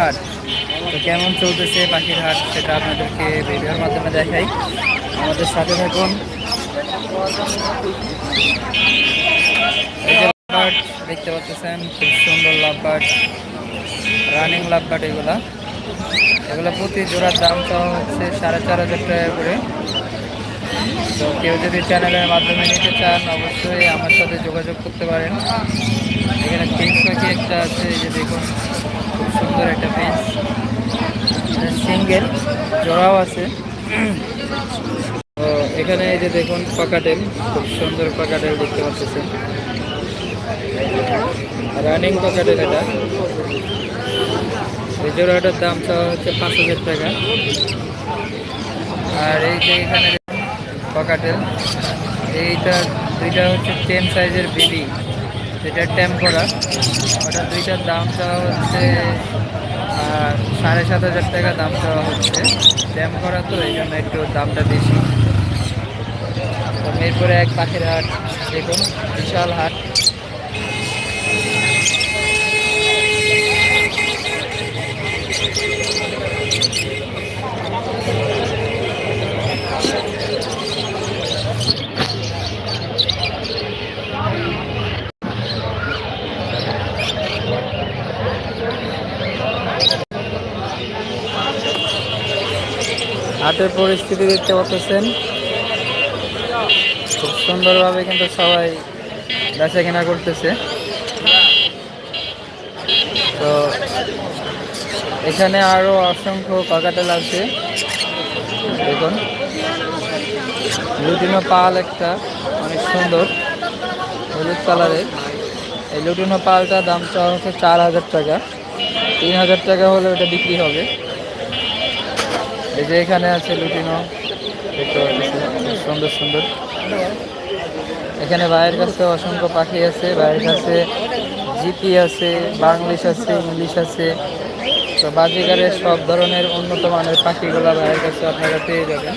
হাট তো কেমন চলতেছে পাখির হাট সেটা আপনাদেরকে ভিডিওর মাধ্যমে দেখাই। আমাদের সাথে থাকুন। দেখতে পাচ্ছেন, খুব সুন্দর লাভবার্ড, রানিং লাভবার্ড এগুলা। এগুলো প্রতি জোড়ার দাম চাওয়া হচ্ছে সাড়ে চার হাজার টাকা করে। তো কেউ যদি চ্যানেলের মাধ্যমে নিতে চান, অবশ্যই আমার সাথে যোগাযোগ করতে পারেন। এখানে প্রিন্স পাখি একটা আছে, এই যে দেখুন। খুব সুন্দর একটা প্রিন্স সিঙ্গেল, জোড়াও আছে। তো এখানে এই যে দেখুন পাকাটেল, খুব সুন্দর পাকাটেল দেখতে পাচ্ছেন। রানিং পকেটের এটা। এই জোড়াটার দাম চাওয়া হচ্ছে পাঁচ হাজার টাকা। আর এই যে এখানে পকাটেল, এইটা, দুইটা হচ্ছে টেন সাইজের বেবি। যেটা ট্যাম করা ওটা দুইটার দাম চাওয়া হচ্ছে সাড়ে সাত হাজার টাকা দাম চাওয়া হচ্ছে। ট্যাম করা তো এই জন্য একটু দামটা বেশি। এরপরে এক পাখির হাট, দেখুন, বিশাল হাট। হাটের পরিস্থিতি দেখতে পাচ্ছেন। খুব সুন্দরভাবে কিন্তু সবাই বেচা কেনা করতেছে। তো এখানে আরও অসংখ্য কাকাটেল আছে। দেখুন। লুটিনো পাল একটা, অনেক সুন্দর। হলুদ কালারের। এই লুটিনো পালটা দাম চাওয়া হচ্ছে চার হাজার টাকা। তিন হাজার টাকা হলে ওটা বিক্রি হবে। এই যে এখানে আছে লুটিনো সুন্দর সুন্দর। এখানে ভাইয়ের কাছে অসংখ্য পাখি আছে, ভাইয়ের কাছে জিপি আছে, বাংলিশ আছে, ইংলিশ আছে। তো বাজিগারের সব ধরনের উন্নত মানের পাখিগুলো ভাইয়ের কাছে আপনারা পেয়ে যাবেন।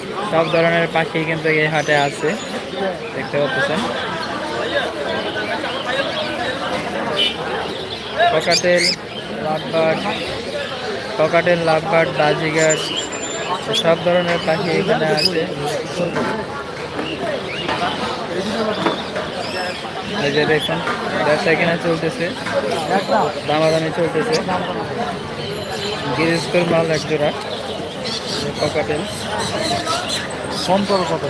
সব ধরনের পাখি কিন্তু এই হাটে আছে। দেখতে পাচ্ছেন। Cockatiel lovebird cockatiel lovebird, Baazigar, সব ধরনের পাখি এখানে আছে। এই যে দেখুন, ব্যবসা কিনা চলতেছে। দামাদামি চলতেছে। গিরিস্কর মাল এক জোড়া। ককাটেল ফোন করো কত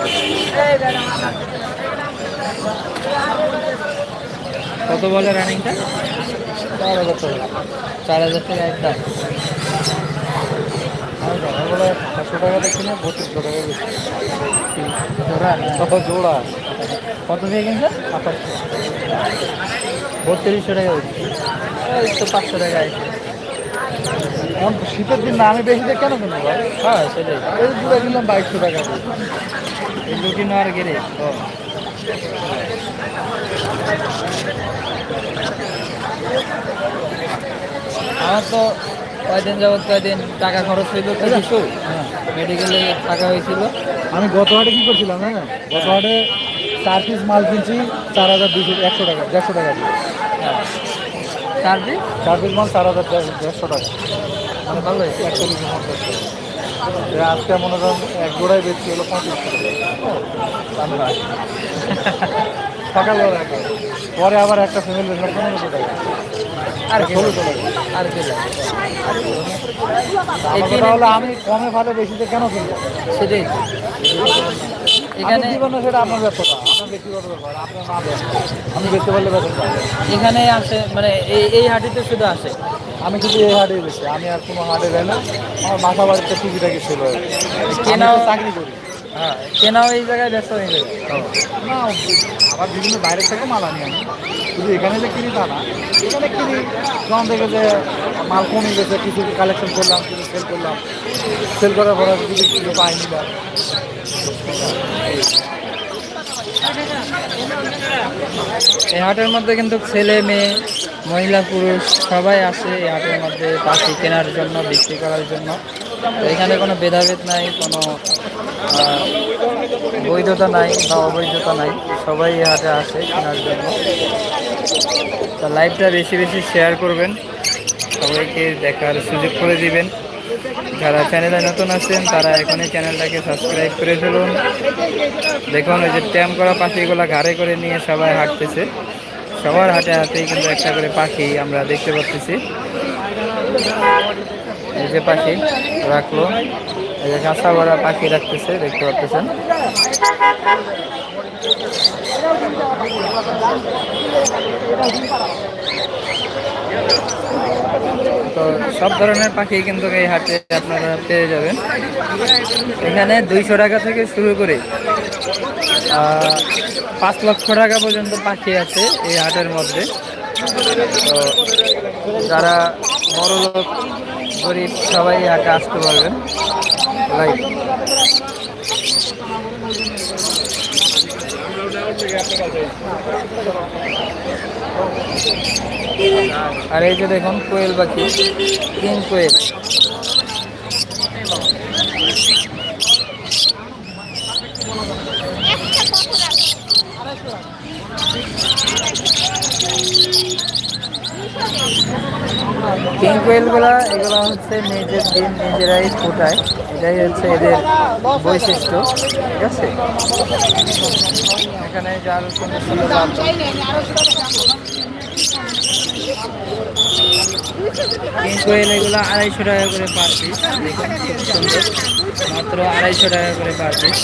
কত বলে রানিংটা? চার হাজার টাকা। চার হাজার টাকা একদম সকালবেলা পাঁচশো বত্রিশশো টাকা জোড়া? কত কত বত্রিশশো টাকা পাঁচশো টাকা আছে। এখন শীতের দিন না আমি বেশি কেন কিনবো? ভাই হ্যাঁ সেটাই। এই জোড়া কিনলাম বাইশশো টাকা। এই লুটিনো আর গেলে? আমার তো কয়দিন যাবত কয়দিন টাকা খরচ হইল তো কিছু? হ্যাঁ মেডিকেলে টাকা হয়েছিল। আমি গত হাটে কি করছিলাম হ্যাঁ? গত হাটে চার পিস মাল কিনছি চার হাজার দুশো একশো টাকা দেড়শো টাকা দিয়ে। চার পিস চার পিস মাল চার হাজার দেড়শো টাকা। আজকে মনে করেন এক গোড়ায় বেচছি হলো টাকা। দাম সকালবেলা একটা পরে আবার একটা ফ্যামিলি বেচলাম পনেরোশো টাকা। আর হলো আমি কমে ভালো বেশিতে কেন কিনবো? সেটাই এখানে সেটা আপনার আপনার ব্যক্তিগত ব্যাপার আপনার আমি বেচতে পারলে বেতন পাবো এখানে আসে মানে এই এই হাটিতে শুধু আসে আমি শুধু এই হাটেই বেশি আমি আর কোনো হাটে যাই না। আমার মাথা বাড়িতে টিভিটা ছিল? কেনাও- চাকরি করি। হ্যাঁ কেনাও এই জায়গায় ব্যস্ত হয়ে যাবে না আবার বিভিন্ন বাইরের থেকে মাল আনি আমি। শুধু এখানে যে কিনি তা না। এখানে কিনি যখন থেকে যে মাল কমে গেছে কিছু কালেকশন করলাম কিছু সেল করলাম। সেল করার পরে কিছু কিছু পাই নিলাম এই হাটের মধ্যে কিন্তু ছেলে, মেয়ে, মহিলা, পুরুষ সবাই আসে এই হাটের মধ্যে পাখি কেনার জন্য, বিক্রি করার জন্য। এখানে কোনো ভেদাভেদ নাই, কোনো বৈধতা নাই বা অবৈধতা নাই। সবাই এই হাটে আসে কেনার জন্য। তো লাইভটা বেশি বেশি শেয়ার করবেন। সবাইকে দেখার সুযোগ করে দিবেন। যারা চ্যানেলে নতুন আছেন, তারা এখনই চ্যানেলটাকে সাবস্ক্রাইব করে ফেলুন। দেখুন, ওই যে ট্যাম করা পাখিগুলো ঘাড়ে করে নিয়ে সবাই হাঁটতেছে। সবার হাটে হাতেই কিন্তু একটা করে পাখি আমরা দেখতে পাচ্ছি এই যে পাখি রাখল। এই যে কাঁচা ভরা পাখি রাখতেছে, দেখতে পাচ্ছেন তো সব ধরনের পাখি কিন্তু এই হাটে আপনারা পেয়ে যাবেন। এখানে দুইশো টাকা থেকে শুরু করে পাঁচ লক্ষ টাকা পর্যন্ত পাখি আছে এই হাটের মধ্যে। তো যারা বড় লোক, গরিব, সবাই হাটে আসতে পারবেন। রাইট আর এই যে দেখুন কোয়েল পাখি কিং কোয়েল। কিং কোয়েলগুলা, এগুলো হচ্ছে নিজের ডিম নিজেরাই ফোটায়। এটাই হচ্ছে এদের বৈশিষ্ট্য, ঠিক আছে? এখানে যার সুন্দর সুন্দর লাভ কিং কোয়েল এগুলো আড়াইশো টাকা করে পার পিস সুন্দর মাত্র আড়াইশো টাকা করে পার পিস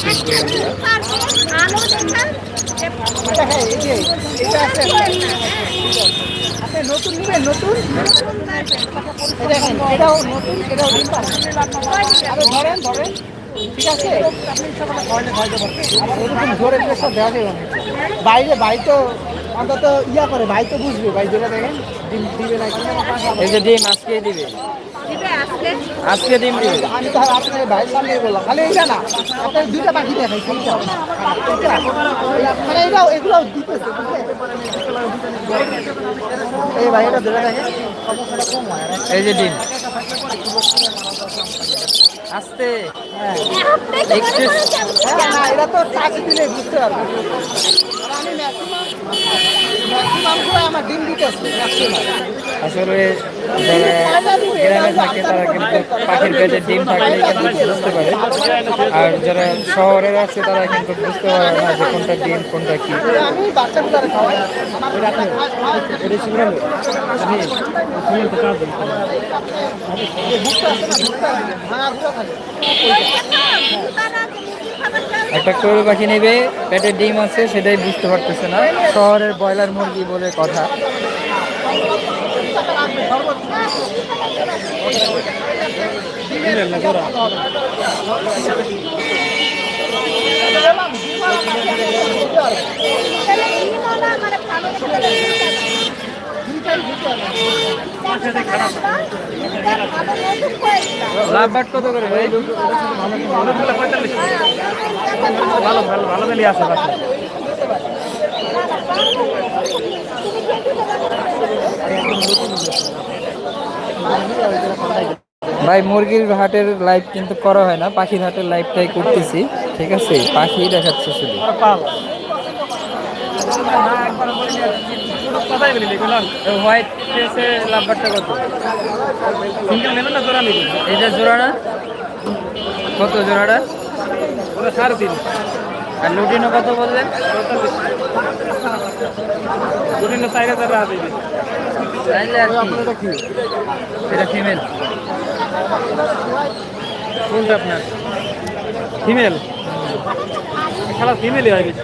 নতুন নতুন নতুন ধরেন ঠিক আছে দেওয়া বাইরে তো অন্তত ইয়া করে ভাই তো বুঝবে ভাই যেটা দেখেন ডিম দিবে না এই যে ডিম আজকে দিবে। আজকে? ডিম দিবে। আমি তো আপনার ভাইয়ের সামনে বললাম খালি এইটা না আপনার দুইটা পাখি দেখাই সেইটা। মানে এটাও এগুলো দিতেছে এই ভাই এটা ধরে দেখেন এই যে ডিম। আস্তে। হ্যাঁ, না এটা তো টাচ দিলে বুঝতে পারবে আর আমি ম্যাক্সিমাম ম্যাক্সিমাম করে আমার ডিম দিতেছে ম্যাক্সিমাম আসলে যারা গ্রামে থাকে তারা কিন্তু পাখির পেটে ডিম থাকলেই কিন্তু বুঝতে পারে। আর যারা শহরে আছে তারা কিন্তু বুঝতে পারে না যে কোনটা ডিম কোনটা কি। ভাঙা থাকে। একটা কোয়েল পাখি নেবে পেটে ডিম আছে, সেটাই বুঝতে পারতেছে না। শহরের ব্রয়লার মুরগি বলে কথা। না জোড়া লাভ বাট কত করে ভাই? ভালো ভালো ভালো মেলি আছে ভাই মুরগির হাটের লাইভ কিন্তু করা হয় না পাখির হাটের লাইভটাই করতেছি ঠিক আছে? পাখি দেখাচ্ছে শুধু পাল কথাই বলি দেখলাম হোয়াইট ফেসের লাভবারটা কত জোড়া নেবেন এইটা জোড়াটা কত জোড়াটা ওটা সাড়ে তিন আর লুটিনো কত বললেন দুদিন চার হাজার দিবি তাইলে আর এটা ফিমেল কোনটা আপনার? ফিমেল খেলা ফিমেলই হয় বেশি।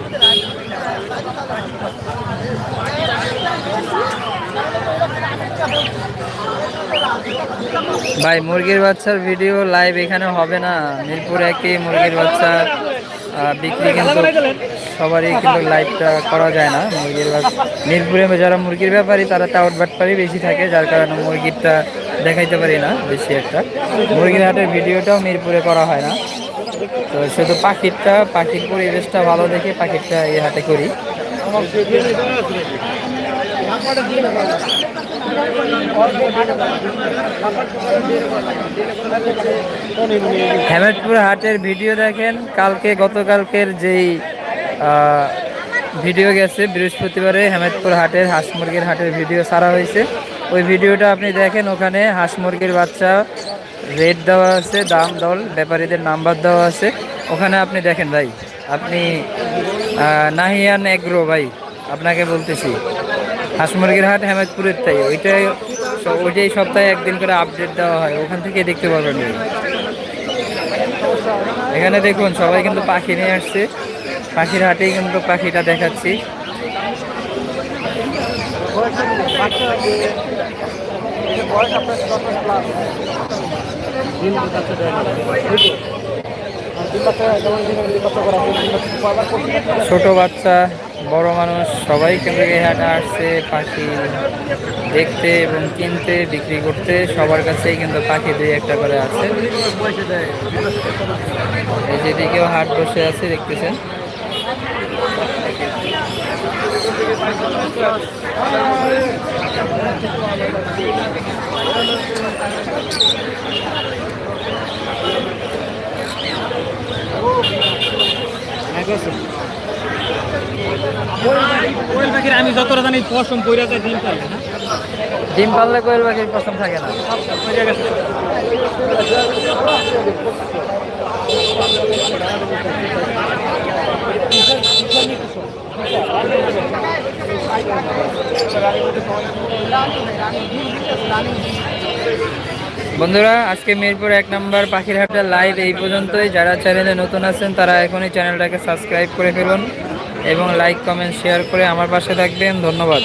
ভাই, মুরগির বাচ্চার ভিডিও লাইভ এখানে হবে না। মিরপুর একে মুরগির বাচ্চা বিক্রি কিন্তু সবারই কিন্তু লাইভটা করা যায় না। মুরগির মিরপুরে যারা মুরগির ব্যাপারী, তারা টাউট বাটপারি বেশি থাকে। যার কারণে মুরগিরটা দেখাইতে পারি না বেশি একটা। মুরগির হাটের ভিডিওটাও মিরপুরে করা হয় না। তো শুধু পাখিরটা, পাখির পরিবেশটা ভালো দেখে পাখিরটা এই হাটে করি। হেমেদপুর হাটের ভিডিও দেখেন। কালকে, গতকালকের যেই ভিডিও গেছে, বৃহস্পতিবারে হেমেদপুর হাটের, হাঁস মুরগির হাটের ভিডিও সারা হয়েছে। ওই ভিডিওটা আপনি দেখেন, ওখানে হাঁস মুরগির বাচ্চা রেট দেওয়া আছে, দাম দল, ব্যাপারীদের নাম্বার দেওয়া আছে। ওখানে আপনি দেখেন ভাই, আপনি নাহিয়ান এগ্রো ভাই, আপনাকে বলতেছি। হাঁস মুরগির হাট হেমেদপুরের তাই, ওইটাই ওইটাই সপ্তাহে একদিন করে আপডেট দেওয়া হয়, ওখান থেকে দেখতে পারবেন। এখানে দেখুন, সবাই কিন্তু পাখি নিয়ে আসছে। পাখির হাটেই কিন্তু পাখিটা দেখাচ্ছি। বয়স ছোট বাচ্চা, বড় মানুষ, সবাই এই হাটে আসছে পাখি দেখতে এবং কিনতে, বিক্রি করতে, সবার কাছেই কিন্তু পাখি দুই একটা করে আছে। এই যেদিকেও হাট বসে আছে, দেখতেছেন। কোয়েল পাখির আমি যতটা জানি পশম পইরা যায় ডিম পাই না। ডিম পাললে কোয়েল পাখির পছন্দ থাকে না। বন্ধুরা, আজকে মিরপুর এক নম্বর পাখির হাটের লাইভ এই পর্যন্তই। যারা চ্যানেলে নতুন আছেন, তারা এখনই চ্যানেলটাকে সাবস্ক্রাইব করে ফেলুন এবং লাইক কমেন্ট শেয়ার করে আমার পাশে থাকবেন। ধন্যবাদ।